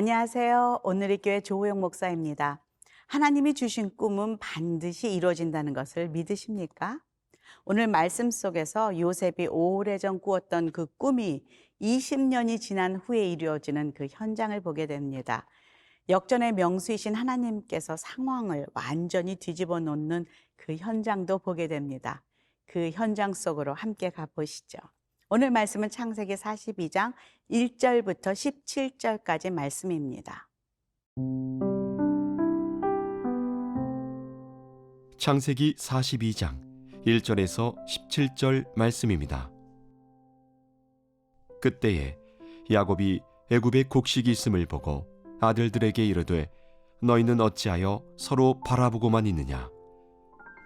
안녕하세요. 오늘의 교회 조호영 목사입니다. 하나님이 주신 꿈은 반드시 이루어진다는 것을 믿으십니까? 오늘 말씀 속에서 요셉이 오래전 꾸었던 그 꿈이 20년이 지난 후에 이루어지는 그 현장을 보게 됩니다. 역전의 명수이신 하나님께서 상황을 완전히 뒤집어 놓는 그 현장도 보게 됩니다. 그 현장 속으로 함께 가보시죠. 오늘 말씀은 창세기 42장 1절부터 17절까지 말씀입니다. 창세기 42장 1절에서 17절 말씀입니다. 그때에 야곱이 애굽에 곡식이 있음을 보고 아들들에게 이르되 너희는 어찌하여 서로 바라보고만 있느냐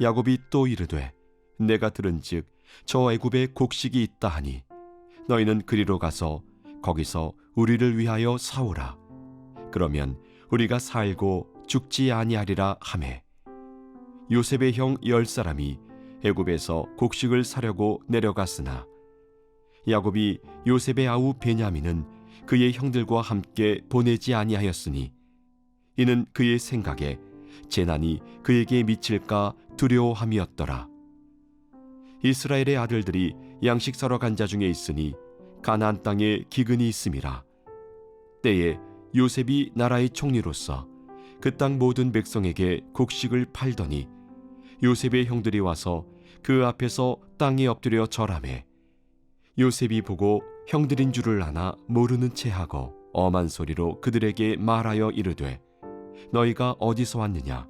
야곱이 또 이르되 내가 들은즉 저 애굽에 곡식이 있다 하니 너희는 그리로 가서 거기서 우리를 위하여 사오라 그러면 우리가 살고 죽지 아니하리라 하매 요셉의 형 열 사람이 애굽에서 곡식을 사려고 내려갔으나 야곱이 요셉의 아우 베냐민은 그의 형들과 함께 보내지 아니하였으니 이는 그의 생각에 재난이 그에게 미칠까 두려워함이었더라. 이스라엘의 아들들이 양식 사러 간 자 중에 있으니 가나안 땅에 기근이 있음이라. 때에 요셉이 나라의 총리로서 그 땅 모든 백성에게 곡식을 팔더니 요셉의 형들이 와서 그 앞에서 땅에 엎드려 절하매 요셉이 보고 형들인 줄을 아나 모르는 체하고 엄한 소리로 그들에게 말하여 이르되 너희가 어디서 왔느냐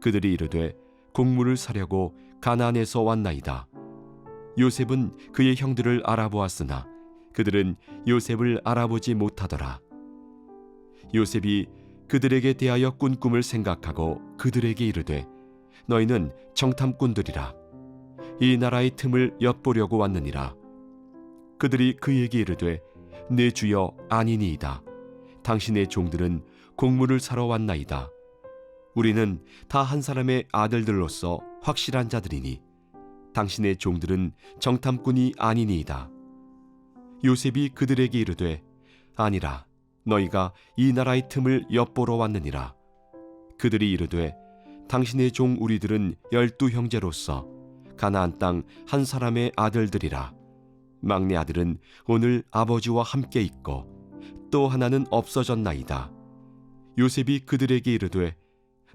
그들이 이르되 곡물을 사려고 가나안에서 왔나이다. 요셉은 그의 형들을 알아보았으나 그들은 요셉을 알아보지 못하더라. 요셉이 그들에게 대하여 꾼 꿈을 생각하고 그들에게 이르되 너희는 정탐꾼들이라. 이 나라의 틈을 엿보려고 왔느니라. 그들이 그에게 이르되 내 주여 아니니이다. 당신의 종들은 곡물을 사러 왔나이다 우리는 다 한 사람의 아들들로서 확실한 자들이니 당신의 종들은 정탐꾼이 아니니이다. 요셉이 그들에게 이르되 아니라 너희가 이 나라의 틈을 엿보러 왔느니라. 그들이 이르되 당신의 종 우리들은 열두 형제로서 가나안 땅 한 사람의 아들들이라. 막내 아들은 오늘 아버지와 함께 있고 또 하나는 없어졌나이다. 요셉이 그들에게 이르되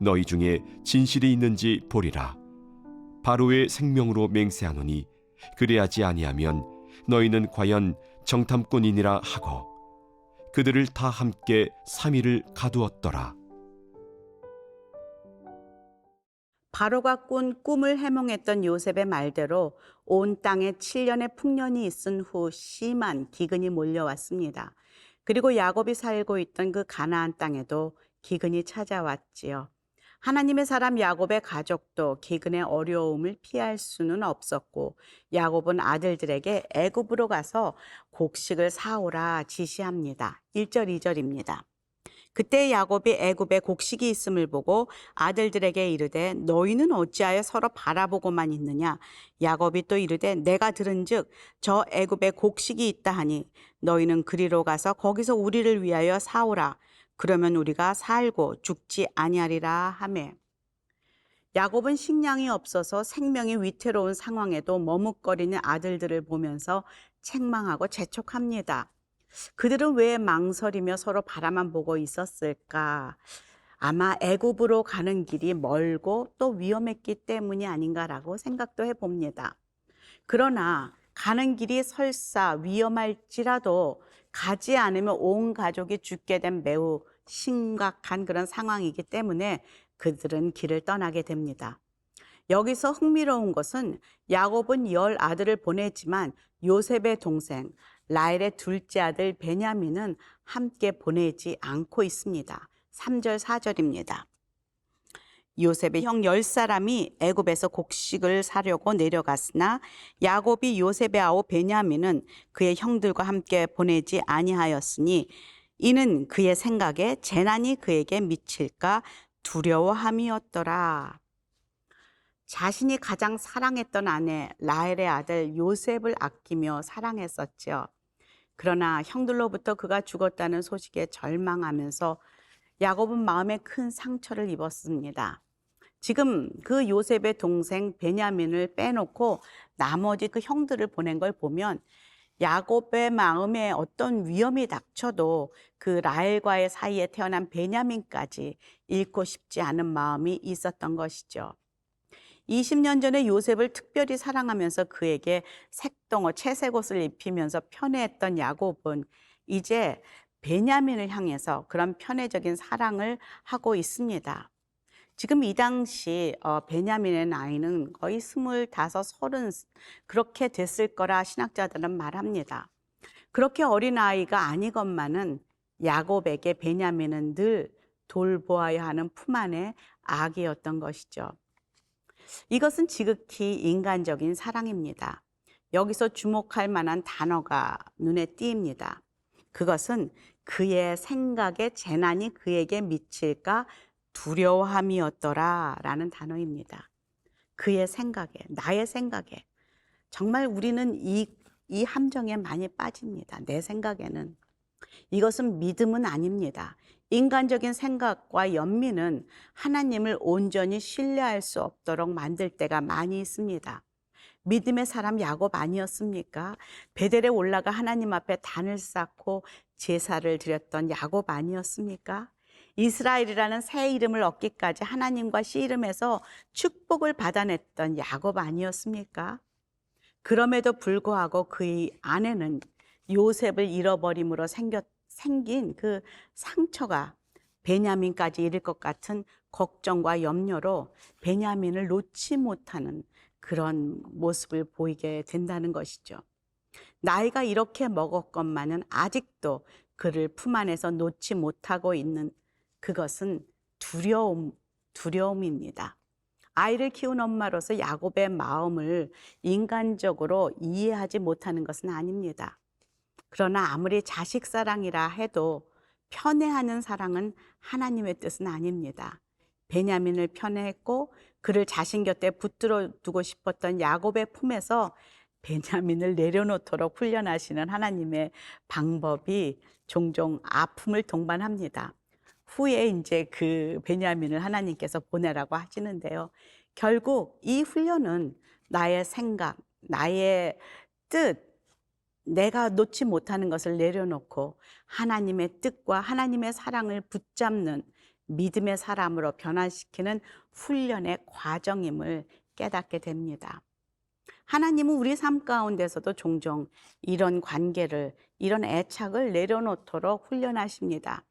너희 중에 진실이 있는지 보리라 바로의 생명으로 맹세하노니 그래야지 아니하면 너희는 과연 정탐꾼이니라 하고 그들을 다 함께 삼일을 가두었더라 바로가 꾼 꿈을 해몽했던 요셉의 말대로 온 땅에 7년의 풍년이 있은 후 심한 기근이 몰려왔습니다. 그리고 야곱이 살고 있던 그 가나안 땅에도 기근이 찾아왔지요. 하나님의 사람 야곱의 가족도 기근의 어려움을 피할 수는 없었고 야곱은 아들들에게 애굽으로 가서 곡식을 사오라 지시합니다. 1절 2절입니다. 그때 야곱이 애굽에 곡식이 있음을 보고 아들들에게 이르되 너희는 어찌하여 서로 바라보고만 있느냐 야곱이 또 이르되 내가 들은즉 저 애굽에 곡식이 있다 하니 너희는 그리로 가서 거기서 우리를 위하여 사오라 그러면 우리가 살고 죽지 아니하리라 하매 야곱은 식량이 없어서 생명이 위태로운 상황에도 머뭇거리는 아들들을 보면서 책망하고 재촉합니다. 그들은 왜 망설이며 서로 바라만 보고 있었을까? 아마 애굽으로 가는 길이 멀고 또 위험했기 때문이 아닌가라고 생각도 해봅니다. 그러나 가는 길이 설사 위험할지라도 가지 않으면 온 가족이 죽게 된 매우 심각한 그런 상황이기 때문에 그들은 길을 떠나게 됩니다. 여기서 흥미로운 것은 야곱은 열 아들을 보내지만 요셉의 동생 라헬의 둘째 아들 베냐민은 함께 보내지 않고 있습니다. 3절 4절입니다. 요셉의 형 열 사람이 애굽에서 곡식을 사려고 내려갔으나 야곱이 요셉의 아우 베냐민은 그의 형들과 함께 보내지 아니하였으니 이는 그의 생각에 재난이 그에게 미칠까 두려워함이었더라. 자신이 가장 사랑했던 아내 라헬의 아들 요셉을 아끼며 사랑했었지요. 그러나 형들로부터 그가 죽었다는 소식에 절망하면서 야곱은 마음에 큰 상처를 입었습니다. 지금 그 요셉의 동생 베냐민을 빼놓고 나머지 그 형들을 보낸 걸 보면 야곱의 마음에 어떤 위험이 닥쳐도 그 라헬과의 사이에 태어난 베냐민까지 잃고 싶지 않은 마음이 있었던 것이죠. 20년 전에 요셉을 특별히 사랑하면서 그에게 색동어 채색 옷을 입히면서 편애했던 야곱은 이제 베냐민을 향해서 그런 편애적인 사랑을 하고 있습니다. 지금 이 당시 어, 베냐민의 나이는 거의 스물다섯, 서른 그렇게 됐을 거라 신학자들은 말합니다. 그렇게 어린 아이가 아니건만은 야곱에게 베냐민은 늘 돌보아야 하는 품 안의 아기였던 것이죠. 이것은 지극히 인간적인 사랑입니다. 여기서 주목할 만한 단어가 눈에 띄입니다. 그것은 그의 생각에 재난이 그에게 미칠까 두려워함이었더라 라는 단어입니다. 그의 생각에, 나의 생각에. 정말 우리는 이, 이 함정에 많이 빠집니다. 내 생각에는. 이것은 믿음은 아닙니다. 인간적인 생각과 연민은 하나님을 온전히 신뢰할 수 없도록 만들 때가 많이 있습니다. 믿음의 사람 야곱 아니었습니까? 베델에 올라가 하나님 앞에 단을 쌓고 제사를 드렸던 야곱 아니었습니까? 이스라엘이라는 새 이름을 얻기까지 하나님과 씨름해서 축복을 받아냈던 야곱 아니었습니까? 그럼에도 불구하고 그의 아내는 요셉을 잃어버림으로 생겼, 생긴 그 상처가 베냐민까지 이를 것 같은 걱정과 염려로 베냐민을 놓지 못하는 그런 모습을 보이게 된다는 것이죠. 나이가 이렇게 먹었건만은 아직도 그를 품 안에서 놓지 못하고 있는 그것은 두려움, 두려움입니다. 아이를 키운 엄마로서 야곱의 마음을 인간적으로 이해하지 못하는 것은 아닙니다. 그러나 아무리 자식 사랑이라 해도 편애하는 사랑은 하나님의 뜻은 아닙니다. 베냐민을 편애했고 그를 자신 곁에 붙들어 두고 싶었던 야곱의 품에서 베냐민을 내려놓도록 훈련하시는 하나님의 방법이 종종 아픔을 동반합니다. 후에 이제 그 베냐민을 하나님께서 보내라고 하시는데요. 결국 이 훈련은 나의 생각, 나의 뜻, 내가 놓지 못하는 것을 내려놓고 하나님의 뜻과 하나님의 사랑을 붙잡는 믿음의 사람으로 변화시키는 훈련의 과정임을 깨닫게 됩니다. 하나님은 우리 삶 가운데서도 종종 이런 관계를, 이런 애착을 내려놓도록 훈련하십니다.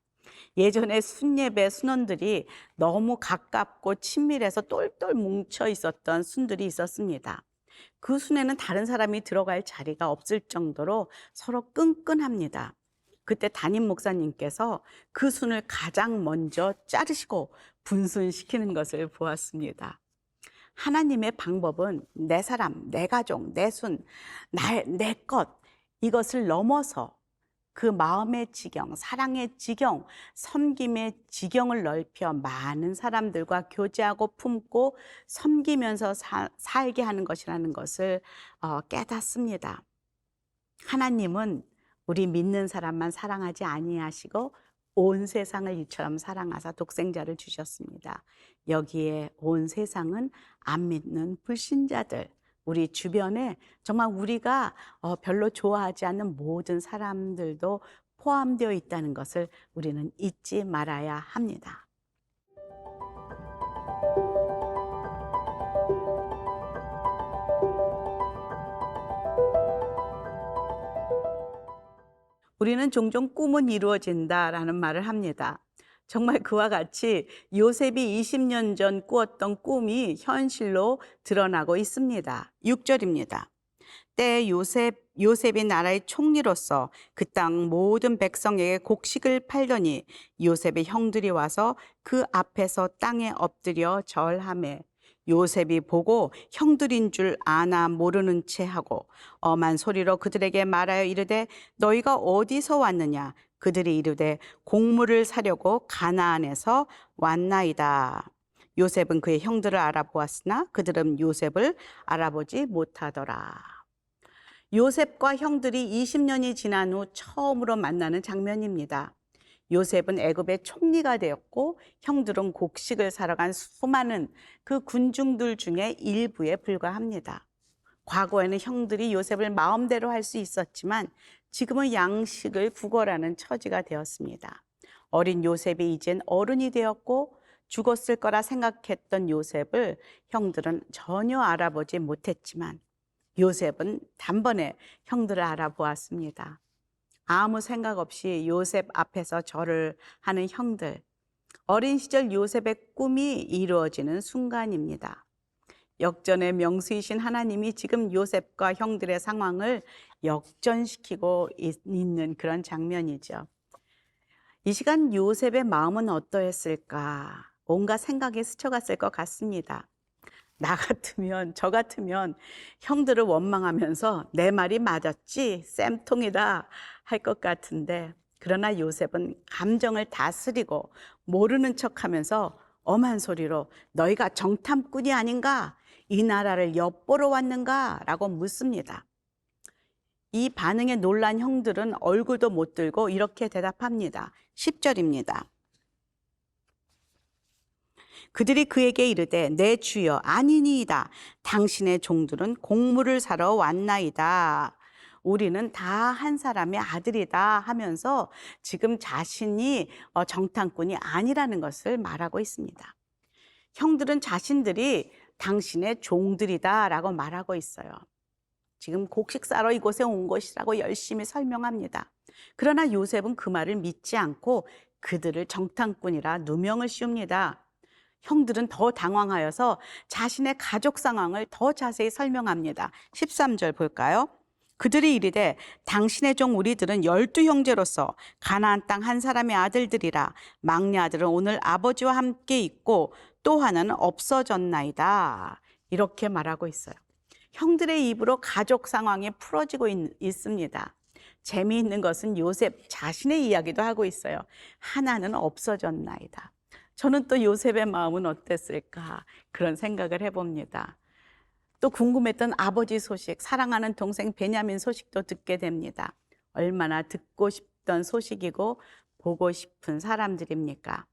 예전에 순예배 순원들이 너무 가깝고 친밀해서 똘똘 뭉쳐 있었던 순들이 있었습니다. 그 순에는 다른 사람이 들어갈 자리가 없을 정도로 서로 끈끈합니다. 그때 담임 목사님께서 그 순을 가장 먼저 자르시고 분순시키는 것을 보았습니다. 하나님의 방법은 내 사람, 내 가족, 내 순, 내 것, 이것을 넘어서 그 마음의 지경, 사랑의 지경, 섬김의 지경을 넓혀 많은 사람들과 교제하고 품고 섬기면서 사, 살게 하는 것이라는 것을 어, 깨닫습니다. 하나님은 우리 믿는 사람만 사랑하지 아니하시고 온 세상을 이처럼 사랑하사 독생자를 주셨습니다. 여기에 온 세상은 안 믿는 불신자들, 우리 주변에 정말 우리가 어, 별로 좋아하지 않는 모든 사람들도 포함되어 있다는 것을 우리는 잊지 말아야 합니다. 우리는 종종 꿈은 이루어진다라는 말을 합니다. 정말 그와 같이 요셉이 20년 전 꾸었던 꿈이 현실로 드러나고 있습니다. 6절입니다. 때 요셉 요셉이 나라의 총리로서 그 땅 모든 백성에게 곡식을 팔더니 요셉의 형들이 와서 그 앞에서 땅에 엎드려 절하매 요셉이 보고 형들인 줄 아나 모르는 채 하고 엄한 소리로 그들에게 말하여 이르되 너희가 어디서 왔느냐 그들이 이르되 곡물을 사려고 가나안에서 왔나이다 요셉은 그의 형들을 알아보았으나 그들은 요셉을 알아보지 못하더라 요셉과 형들이 20년이 지난 후 처음으로 만나는 장면입니다. 요셉은 애굽의 총리가 되었고 형들은 곡식을 사러 간 수많은 그 군중들 중에 일부에 불과합니다. 과거에는 형들이 요셉을 마음대로 할 수 있었지만 지금은 양식을 구걸하는 처지가 되었습니다. 어린 요셉이 이젠 어른이 되었고 죽었을 거라 생각했던 요셉을 형들은 전혀 알아보지 못했지만 요셉은 단번에 형들을 알아보았습니다. 아무 생각 없이 요셉 앞에서 절을 하는 형들. 어린 시절 요셉의 꿈이 이루어지는 순간입니다. 역전의 명수이신 하나님이 지금 요셉과 형들의 상황을 역전시키고 있- 있는 그런 장면이죠. 이 시간 요셉의 마음은 어떠했을까? 온갖 생각이 스쳐갔을 것 같습니다. 나 같으면, 저 같으면 형들을 원망하면서 내 말이 맞았지, 쌤통이다 할 것 같은데, 그러나 요셉은 감정을 다스리고 모르는 척 하면서 엄한 소리로 너희가 정탐꾼이 아닌가? 이 나라를 엿보러 왔는가? 라고 묻습니다. 이 반응에 놀란 형들은 얼굴도 못 들고 이렇게 대답합니다. 10절입니다. 그들이 그에게 이르되 내 주여 아니니이다. 당신의 종들은 곡물을 사러 왔나이다. 우리는 다 한 사람의 아들이다 하면서 지금 자신이 어, 정탐꾼이 아니라는 것을 말하고 있습니다. 형들은 자신들이 당신의 종들이다라고 말하고 있어요. 지금 곡식 사러 이곳에 온 것이라고 열심히 설명합니다. 그러나 요셉은 그 말을 믿지 않고 그들을 정탐꾼이라 누명을 씌웁니다. 형들은 더 당황하여서 자신의 가족 상황을 더 자세히 설명합니다. 13절 볼까요? 그들이 이르되 당신의 종 우리들은 열두 형제로서 가나안 땅 한 사람의 아들들이라 막내 아들은 오늘 아버지와 함께 있고 또 하나는 없어졌나이다. 이렇게 말하고 있어요. 형들의 입으로 가족 상황이 풀어지고 있, 있습니다. 재미있는 것은 요셉 자신의 이야기도 하고 있어요. 하나는 없어졌나이다. 저는 또 요셉의 마음은 어땠을까 그런 생각을 해봅니다. 또 궁금했던 아버지 소식, 사랑하는 동생 베냐민 소식도 듣게 됩니다. 얼마나 듣고 싶던 소식이고 보고 싶은 사람들입니까?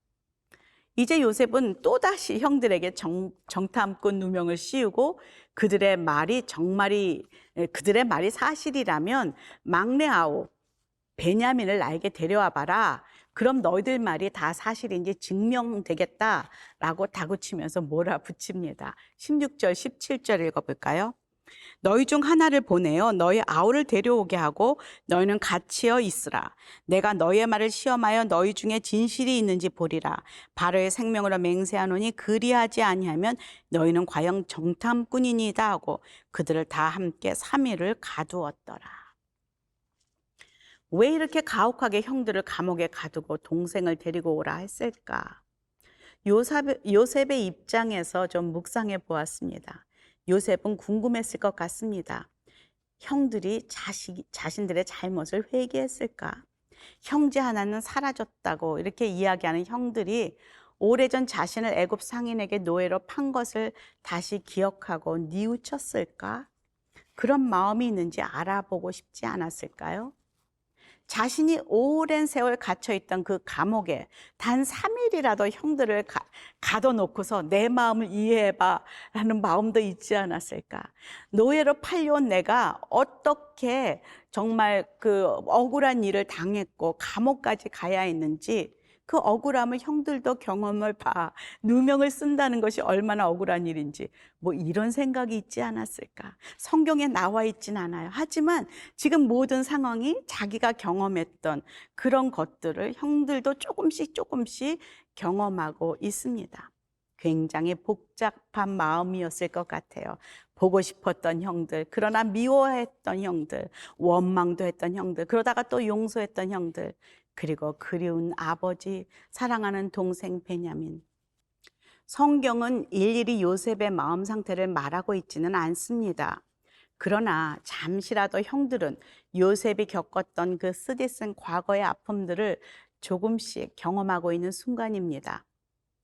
이제 요셉은 또다시 형들에게 정, 정탐꾼 누명을 씌우고 그들의 말이 정말이 그들의 말이 사실이라면 막내 아우 베냐민을 나에게 데려와 봐라. 그럼 너희들 말이 다 사실인지 증명되겠다라고 다구치면서 몰아붙입니다. 16절, 17절 읽어볼까요? 너희 중 하나를 보내어 너희 아우를 데려오게 하고 너희는 같이어 있으라. 내가 너희의 말을 시험하여 너희 중에 진실이 있는지 보리라. 바로의 생명으로 맹세하노니 그리하지 아니하면 너희는 과연 정탐꾼이니다 하고 그들을 다 함께 3일을 가두었더라. 왜 이렇게 가혹하게 형들을 감옥에 가두고 동생을 데리고 오라 했을까? 요셉, 요셉 의 입장에서 좀 묵상해 보았습니다. 요셉은 궁금했을 것 같습니다. 형들이 자식, 자신들의 잘못을 회개했을까? 형제 하나는 사라졌다고 이렇게 이야기하는 형들이 오래전 자신을 애굽 상인에게 노예로 판 것을 다시 기억하고 뉘우쳤을까? 그런 마음이 있는지 알아보고 싶지 않았을까요? 자신이 오랜 세월 갇혀있던 그 감옥에 단 3일이라도 형들을 가, 가둬놓고서 내 마음을 이해해봐 라는 마음도 있지 않았을까. 노예로 팔려온 내가 어떻게 정말 그 억울한 일을 당했고 감옥까지 가야 했는지 그 억울함을 형들도 경험을 봐. 누명을 쓴다는 것이 얼마나 억울한 일인지. 뭐 이런 생각이 있지 않았을까. 성경에 나와 있진 않아요. 하지만 지금 모든 상황이 자기가 경험했던 그런 것들을 형들도 조금씩 조금씩 경험하고 있습니다. 굉장히 복잡한 마음이었을 것 같아요. 보고 싶었던 형들, 그러나 미워했던 형들, 원망도 했던 형들, 그러다가 또 용서했던 형들, 그리고 그리운 아버지, 사랑하는 동생 베냐민. 성경은 일일이 요셉의 마음 상태를 말하고 있지는 않습니다. 그러나 잠시라도 형들은 요셉이 겪었던 그 쓰디쓴 과거의 아픔들을 조금씩 경험하고 있는 순간입니다.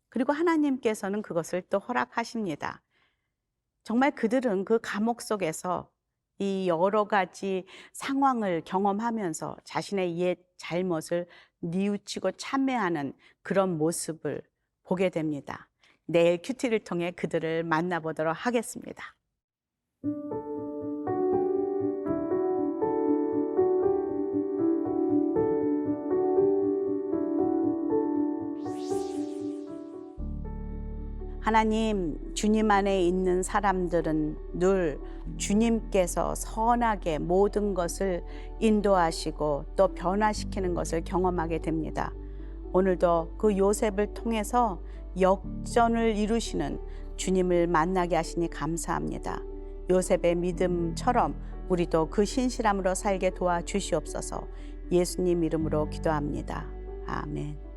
그리고 하나님께서는 그것을 또 허락하십니다. 정말 그들은 그 감옥 속에서 이 여러 가지 상황을 경험하면서 자신의 옛 잘못을 뉘우치고 참회하는 그런 모습을 보게 됩니다. 내일 큐티를 통해 그들을 만나보도록 하겠습니다. 하나님, 주님 안에 있는 사람들은 늘 주님께서 선하게 모든 것을 인도하시고 또 변화시키는 것을 경험하게 됩니다. 오늘도 그 요셉을 통해서 역전을 이루시는 주님을 만나게 하시니 감사합니다. 요셉의 믿음처럼 우리도 그 신실함으로 살게 도와주시옵소서 예수님 이름으로 기도합니다. 아멘.